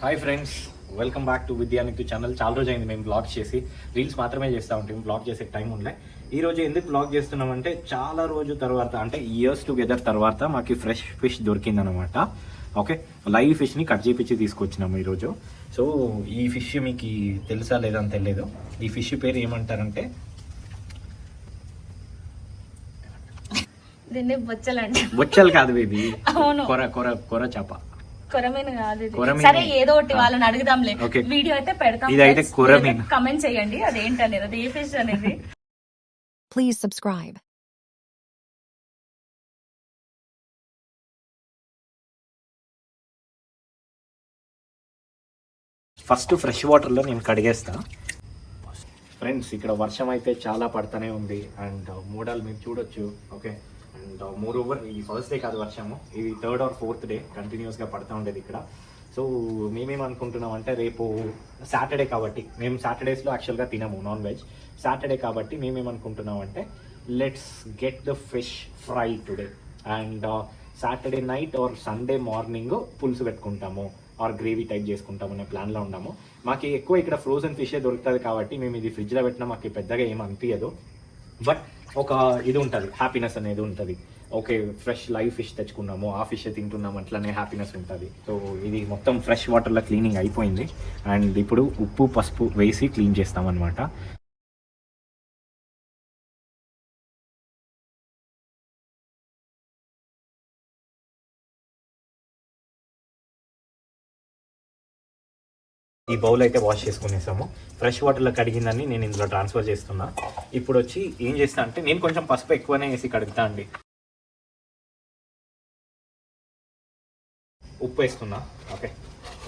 Hi friends welcome back to విద్యానిక్ channel చాలా రోజు అయింది మేము బ్లాగ్ చేసి. రీల్స్ మాత్రమే చేస్తూ ఉంటాం బ్లాగ్ చేసే టైం ఉండలే ఈ రోజు ఎందుకు బ్లాగ్ చేస్తున్నామంటే చాలా రోజు తర్వాత అంటే ఇయర్స్ టుగెదర్ తర్వాత మాకు ఫ్రెష్ ఫిష్ దొరికిందనమాట. ఓకే లైవ్ ఫిష్ని కట్ చేపించి తీసుకొచ్చినాము ఈరోజు సో ఈ ఫిష్ మీకు తెలుసా లేదా అని తెలియదు. ఈ ఫిష్ పేరు ఏమంటారంటే? బొచ్చలు కాదు బేబీ. కొర కొర కొర చేప. కొరమీను కాదు ఇది. కొరమీను. సరే ఏదో ఒకటి వాళ్ళని అడుగుదాంలే. వీడియో అయితే పెడతాం ఇదైతే కొరమీను. కమెంట్ చేయండి అది ఏంటనేది అది ఏ ఫిష్ అనేది Please subscribe. ఫస్ట్ ఫ్రెష్ వాటర్లో నేను కడిగేస్తా ఫ్రెండ్స్ ఇక్కడ వర్షం అయితే చాలా పడుతూనే ఉంది అండ్ మూడాలు మీరు చూడొచ్చు ఓకే అండ్ మోర్ ఓవర్ ఇది ఫస్ట్ డే కాదు వర్షము. ఇది థర్డ్ ఆర్ ఫోర్త్ డే కంటిన్యూస్గా పడుతూ ఉండేది ఇక్కడ. సో మేమేం అనుకుంటున్నాం అంటే రేపు సాటర్డే కాబట్టి మేము సాటర్డేస్లో యాక్చువల్గా తినము నాన్ వెజ్ సాటర్డే కాబట్టి మేమేమనుకుంటున్నాం అంటే let's get the fish fry today and Saturday night or Sunday morning పులుసు పెట్టుకుంటాము ఆర్ గ్రేవీ టైప్ చేసుకుంటాము అనే ప్లాన్లో ఉన్నాము. మాకు ఎక్కువ ఇక్కడ ఫ్రోజన్ ఫిషే దొరుకుతుంది కాబట్టి మేము ఇది ఫ్రిడ్జ్లో పెట్టినా మాకు పెద్దగా ఏం అనిపించదు బట్ ఒక ఇది ఉంటుంది హ్యాపీనెస్ అనేది ఉంటుంది. ఓకే ఫ్రెష్ లైవ్ ఫిష్ తెచ్చుకున్నాము ఆ ఫిష్ తింటున్నాము అట్లనే హ్యాపీనెస్ ఉంటుంది. సో ఇది మొత్తం ఫ్రెష్ వాటర్లో క్లీనింగ్ అయిపోయింది. అండ్ ఇప్పుడు ఉప్పు పసుపు వేసి క్లీన్ చేస్తామన్నమాట. ఈ బౌల్ అయితే వాష్ చేసుకునేసాము. ఫ్రెష్ వాటర్లో కడిగిందని నేను ఇందులో ట్రాన్స్ఫర్ చేస్తున్నా. ఇప్పుడు వచ్చి ఏం చేస్తా అంటే నేను కొంచెం పసుపు ఎక్కువనే వేసి కడుగుతా అండి. ఉప్పు వేస్తున్నా. ఓకే.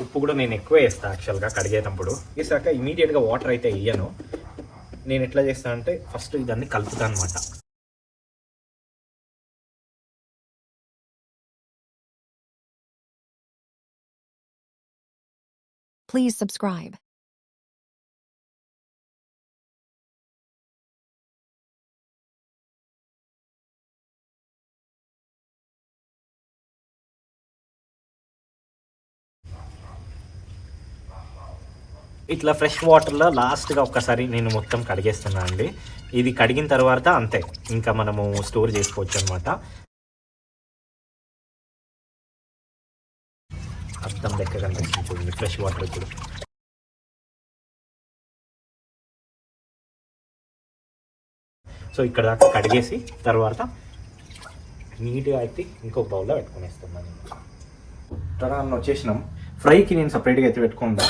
ఉప్పు కూడా నేను ఎక్కువ వేస్తాను యాక్చువల్గా కడిగేటప్పుడు. వేసాక ఇమీడియట్గా వాటర్ అయితే వేయను. నేను ఎట్లా చేస్తాను అంటే ఫస్ట్ ఇదన్నీ కలుపుతాను అనమాట Please subscribe. ఇట్లా ఫ్రెష్ వాటర్లో లాస్ట్గా ఒక్కసారి నేను మొత్తం కడిగేస్తున్నా అండి. ఇది కడిగిన తర్వాత అంతే. ఇంకా మనము స్టోర్ చేసుకోవచ్చు అనమాట అర్థం లెక్క కనిపిస్తుంది చూడండి ఫ్రెష్ వాటర్ ఇప్పుడు సో ఇక్కడ దాకా కడిగేసి తర్వాత నీట్గా అయితే ఇంకో బౌల్లో పెట్టుకునేస్తున్నాను టడాన్ని వచ్చేసినాం. ఫ్రైకి నేను సపరేట్గా అయితే పెట్టుకుందా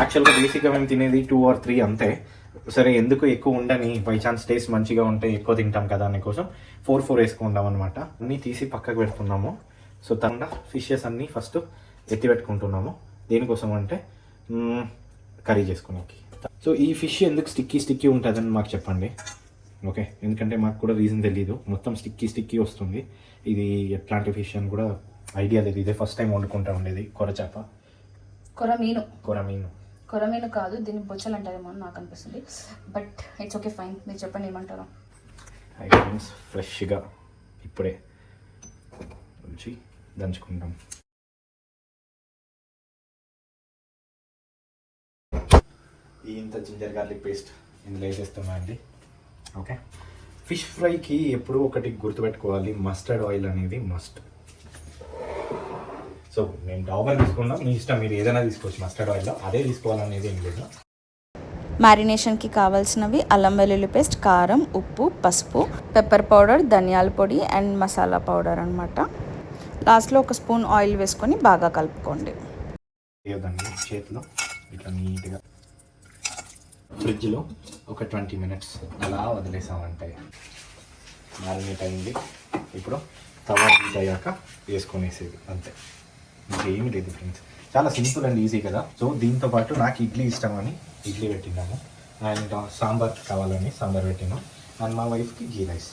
యాక్చువల్గా బేసిక్గా మేము తినేది టూ ఆర్ త్రీ అంతే. సరే ఎందుకు ఎక్కువ ఉండని? బై ఛాన్స్ టేస్ట్ మంచిగా ఉంటే ఎక్కువ తింటాం కదా అనే కోసం ఫోర్ ఫోర్ వేసుకుంటాం అనమాట అన్నీ తీసి పక్కకు పెడుతున్నాము. సో తన ఫిషెస్ అన్నీ ఫస్ట్ ఎత్తి పెట్టుకుంటున్నాము దేనికోసం అంటే కర్రీ చేసుకునేకి సో ఈ ఫిష్ ఎందుకు స్టిక్కీ స్టిక్కీ ఉంటుందని మాకు చెప్పండి. ఓకే ఎందుకంటే మాకు కూడా రీజన్ తెలియదు మొత్తం స్టిక్కీ స్టిక్కీ వస్తుంది. ఇది ఎట్లాంటి ఫిష్ అని కూడా ఐడియా లేదు. ఇదే ఫస్ట్ టైం వండుకుంటా ఉండేది. కొర చేప. కొరమీను కొర మీను. కొరమీను కాదు దీన్ని బొచ్చలు అంటారేమో అని నాకు అనిపిస్తుంది. బట్ ఇట్స్ ఓకే ఫైన్ మీరు చెప్పండి ఏమంటారు. ఐటమ్స్ ఫ్రెష్గా ఇప్పుడే దంచుకుంటాం. ఈ ఇంత జింజర్ గార్లిక్ పేస్ట్ ఇందులో వేసేస్తున్నా అండి? ఓకే. ఫిష్ ఫ్రైకి ఎప్పుడూ ఒకటి గుర్తుపెట్టుకోవాలి మస్టర్డ్ ఆయిల్ అనేది మస్ట్. సో నేను డాబర్ తీసుకున్నాం మీ ఇష్టం మీరు ఏదైనా తీసుకోవచ్చు మస్టర్డ్ ఆయిల్ అదే తీసుకోవాలనేది ఏం లేదు. మ్యారినేషన్కి కావాల్సినవి అల్లం వెల్లుల్లి పేస్ట్ కారం ఉప్పు పసుపు పెప్పర్ పౌడర్ ధనియాల పొడి అండ్ మసాలా పౌడర్ అనమాట లాస్ట్లో ఒక స్పూన్ ఆయిల్ వేసుకొని బాగా కలుపుకోండి. చేతిలో. ఇట్లా నీట్గా. ఫ్రిడ్జ్లో ఒక ట్వంటీ మినిట్స్ అలా వదిలేసామంటే మ్యారినేట్ అయింది. ఇప్పుడు తవా హీట్ అయ్యాక వేసుకొనేసేది అంతే. ఇంకేమీ లేదు ఫ్రెండ్స్. చాలా సింపుల్ అండ్ ఈజీ కదా. సో దీంతో పాటు నాకు ఇడ్లీ ఇష్టం అని ఇడ్లీ పెట్టినాము. అండ్ సాంబార్ కావాలని సాంబార్ పెట్టినాం. అండ్ మా వైఫ్కి గీ రైస్.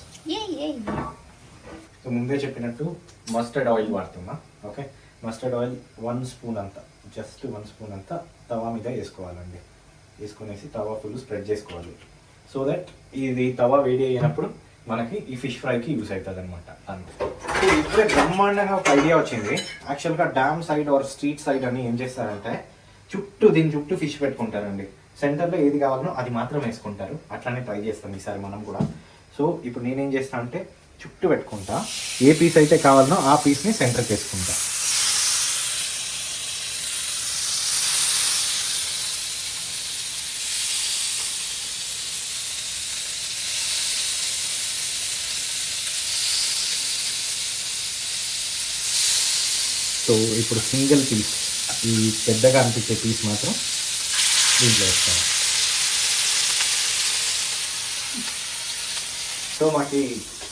సో ముందే చెప్పినట్టు మస్టర్డ్ ఆయిల్ వాడుతున్నా okay? Mustard oil one spoon అంతా జస్ట్ వన్ స్పూన్ అంతా తవా మీద వేసుకోవాలండి. వేసుకునేసి తవా ఫుల్ స్ప్రెడ్ చేసుకోవాలి. సో దట్ ఇది తవా వేడి అయినప్పుడు మనకి ఈ ఫిష్ ఫ్రైకి యూస్ అవుతుంది అనమాట అంతే సో ఇప్పుడే బ్రహ్మాండంగా ఒక ఐడియా వచ్చింది. యాక్చువల్గా dam side or street side అని ఏం చేస్తారంటే చుట్టూ దీని చుట్టూ ఫిష్ పెట్టుకుంటారండి. సెంటర్లో ఏది కావాలనో అది మాత్రం వేసుకుంటారు. అట్లానే ట్రై చేస్తాం ఈసారి మనం కూడా. సో ఇప్పుడు నేనేం చేస్తా అంటే చుట్టూ పెట్టుకుంటా. ఏ పీస్ అయితే కావాలనో ఆ పీస్ని సెంటర్కి వేసుకుంటా సో ఇప్పుడు సింగిల్ పీస్ ఈ పెద్దగా అనిపించే పీస్ మాత్రం దీంట్లో వేస్తాను. సో మాకు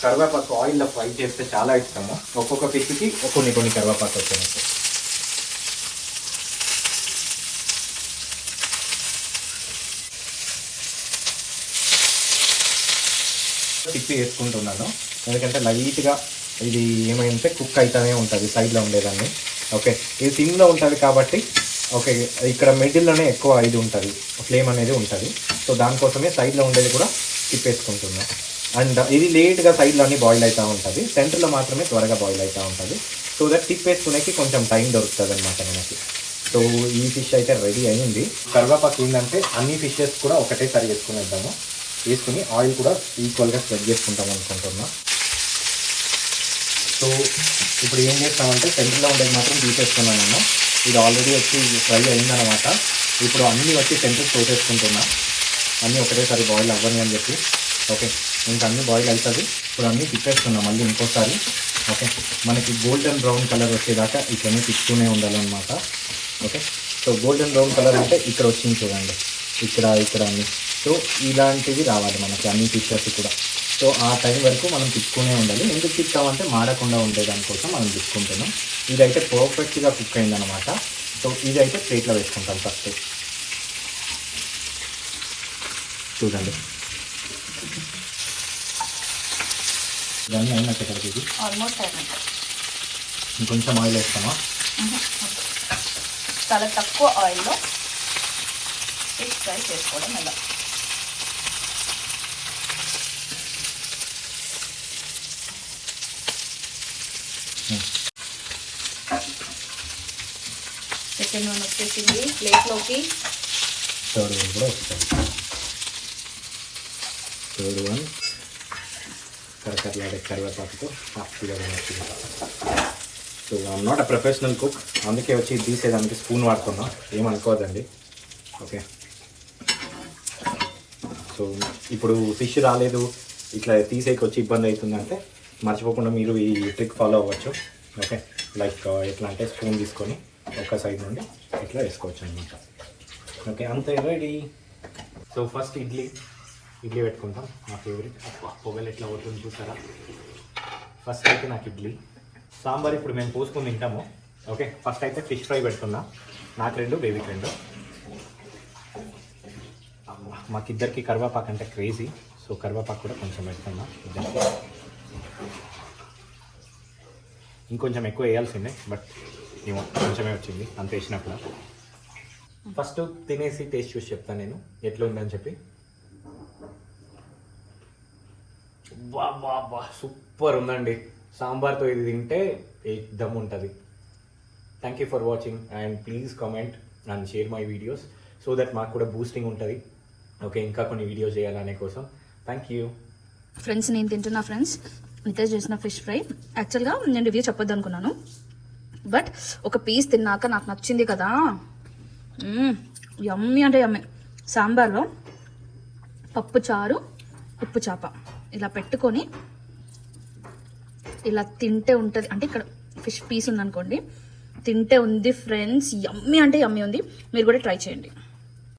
కరివేపాకు ఆయిల్లో ఫ్రై చేస్తే చాలా ఇష్టము. ఒక్కొక్క పీస్కి కొన్ని కొన్ని కరివేపాకు వచ్చాయి తిప్పి వేసుకుంటున్నాను ఎందుకంటే లైట్గా ఇది ఏమైంటే కుక్ అవుతూనే ఉంటుంది సైడ్లో ఉండేదాన్ని. ఓకే. ఇది సిమ్లో ఉంటుంది కాబట్టి ఓకే ఇక్కడ మిడిల్లోనే ఎక్కువ ఇది ఉంటుంది. ఫ్లేమ్ అనేది ఉంటుంది. సో దానికోసమే సైడ్లో ఉండేది కూడా తిప్పేసుకుంటున్నాం. అండ్ ఇది లేట్గా సైడ్లో అన్ని బాయిల్ అవుతూ ఉంటుంది. సెంటర్లో మాత్రమే త్వరగా బాయిల్ అవుతూ ఉంటుంది. సో దట్ తిప్పేసుకునేకి కొంచెం టైం దొరుకుతుంది అనమాట మనకి. సో ఈ ఫిష్ అయితే రెడీ అయింది. కరివేపాకు ఏంటంటే అన్ని ఫిషెస్ కూడా ఒకటేసారి వేసుకునేద్దాము వేసుకుని ఆయిల్ కూడా ఈక్వల్గా స్ప్రెడ్ చేసుకుంటాం అనుకుంటున్నాం. సో ఇప్పుడు ఏం చేస్తామంటే సెంటర్లో ఉండేది మాత్రం తీసేసుకున్నాను ఇది ఆల్రెడీ వచ్చి ఫ్రై అయిందనమాట ఇప్పుడు అన్నీ వచ్చి సెంటర్ తోసేసుకుంటున్నా. అన్నీ ఒకటేసారి బాయిల్ అవ్వని అని చెప్పి. ఓకే ఇంకా అన్నీ బాయిల్ అవుతుంది ఇప్పుడు అన్నీ తిప్పేస్తున్నాం మళ్ళీ ఇంకోసారి. ఓకే మనకి గోల్డెన్ బ్రౌన్ కలర్ వచ్చేదాకా ఇట్లనే తిప్పుతూనే ఉండాలన్నమాట. Okay so golden brown colour అంటే ఇక్కడ వచ్చింది చూడండి. ఇక్కడ ఇక్కడ అన్ని. సో ఇలాంటివి రావాలి మనకి అన్ని ఫిషర్స్ కూడా. సో ఆ టైం వరకు మనం తిప్పుకునే ఉండాలి. ఎందుకు తిప్పామంటే మాడకుండా ఉండేదానికోసం మనం తిప్పుకుంటున్నాం. ఇదైతే పర్ఫెక్ట్గా కుక్ అయిందనమాట సో ఇదైతే ప్లేట్లో వేసుకుంటాం ఫస్ట్ చూడండి. ఇవన్నీ అయినా చెప్పండి ఇది? ఆల్మోస్ట్ అయినట్టు ఇంకొంచెం ఆయిల్ వేస్తామా? చాలా తక్కువ ఆయిల్లో ఫిష్ ఫ్రై చేసుకోవడం ఎలా? చికెన్ వన్ వచ్చేసింది. ప్లేట్లోకి థర్డ్ వన్ కూడా వస్తుంది థర్డ్ వన్ కరకరలాడే కరివేపాకుతో హ్యాపీగా తినొచ్చు so I'm not a professional cook అందుకే వచ్చి తీసేదానికి స్పూన్ వాడుతున్నా. ఏమనుకోవద్దండి ఓకే సో ఇప్పుడు ఫిష్ రాలేదు. ఇట్లా తీసేకి వచ్చి ఇబ్బంది అవుతుందంటే మర్చిపోకుండా మీరు ఈ ట్రిక్ ఫాలో అవ్వచ్చు. ఓకే లైక్ uh, ఎట్లా అంటే స్పూన్ తీసుకొని ఒక సైడ్ నుండి ఇట్లా వేసుకోవచ్చు అనమాట ఓకే అంతే ready so first idli. Idli పెట్టుకుంటాం. నా ఫేవరెట్ పొగలు ఎట్లా అవుతుంది చూసారా? ఫస్ట్ అయితే నాకు ఇడ్లీ. సాంబార్ ఇప్పుడు మేము పోసుకొని తింటాము. ఓకే ఫస్ట్ అయితే ఫిష్ ఫ్రై పెడుతున్నా. నాకు రెండు బేబీకి రెండు. మాకిద్దరికి కరివేపాకు అంటే క్రేజీ సో కరివేపాకు కూడా కొంచెం పెడుతున్నా. ఇద్దరికి. ఇంకొంచెం ఎక్కువ వేయాల్సిందే బట్ ఏమో కొంచెమే వచ్చింది అంత వేసినప్పుడు. ఫస్ట్ తినేసి టేస్ట్ చూసి చెప్తాను నేను ఎట్లా ఉందని చెప్పి. బా బా బా సూపర్ ఉందండి. సాంబార్తో ఇది తింటే దమ్ ఉంటుంది. Thank you for watching and please comment and share my videos so that మాకు కూడా బూస్టింగ్ ఉంటుంది. ఓకే ఇంకా కొన్ని వీడియోస్ చేయాలనే కోసం. థ్యాంక్ యూ ఫ్రెండ్స్ నేను తింటున్నా ఫ్రెండ్స్ నితేష్ చేసిన ఫిష్ ఫ్రై. యాక్చువల్గా నేను రివ్యూ చెప్పొద్దు అనుకున్నాను. బట్ ఒక పీస్ తిన్నాక నాకు నచ్చింది కదా. యమ్మి అంటే యమ్మి సాంబార్లో పప్పు చారు ఉప్పు చేప. ఇలా పెట్టుకొని ఇలా తింటే ఉంటుంది. అంటే ఇక్కడ ఫిష్ పీస్ ఉందనుకోండి. తింటే ఉంది ఫ్రెండ్స్ యమ్మి అంటే యమ్మి ఉంది. మీరు కూడా ట్రై చేయండి.